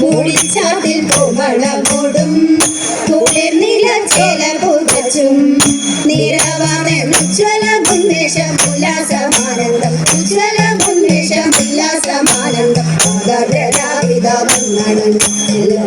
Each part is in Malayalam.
മൂടിച്ചാതിൽ പൂമളമൂടും കുളിർനില ചേല പുതച്ചും നിറവാണ് ഉജ്വല ഉന്മേഷം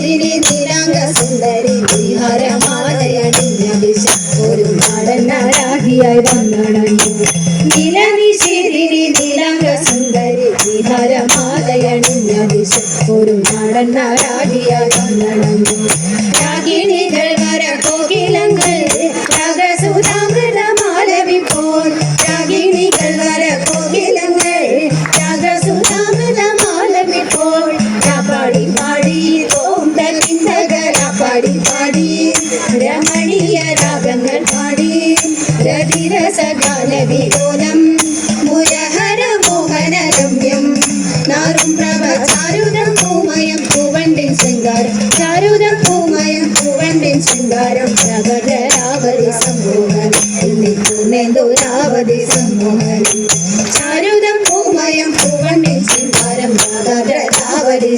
നിലനിശിരിനി നീലാംഗ സുന്ദരി വിഹാരമാലയണിഞ്ഞ ദിശ. ഒരു നടനാരാഹിയായി വന്നണഞ്ഞു നിലനിശിരിനി നീലാംഗ സുന്ദരി വിഹാരമാലയണിഞ്ഞ ദിശ. ഒരു നടനാരാഹിയായി വന്നണഞ്ഞു രാഗിണികൾ പാടി. രമണീയ രാഗങ്ങൾ പാടി. രതിരസഗാന വിലോലം മുരഹര മോഹന രമ്യം നാറും പ്രഭ ചാരുതം പൂമയം പൂവണ്ടിൻ ശൃംഗാരം. ചാരുതം പൂമയം പൂവണ്ടിൻ ശൃംഗാരം. പ്രകടരാവതി സമ്മോഹനം ഇന്നിക്കുന്നേന്ദുരാവതി സമ്മോഹനം ചാരുതം പൂമയം പൂവണ്ടിൻ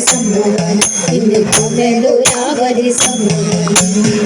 സംഭവം ഇന്ന് പുനലുരാവതി സംഭവം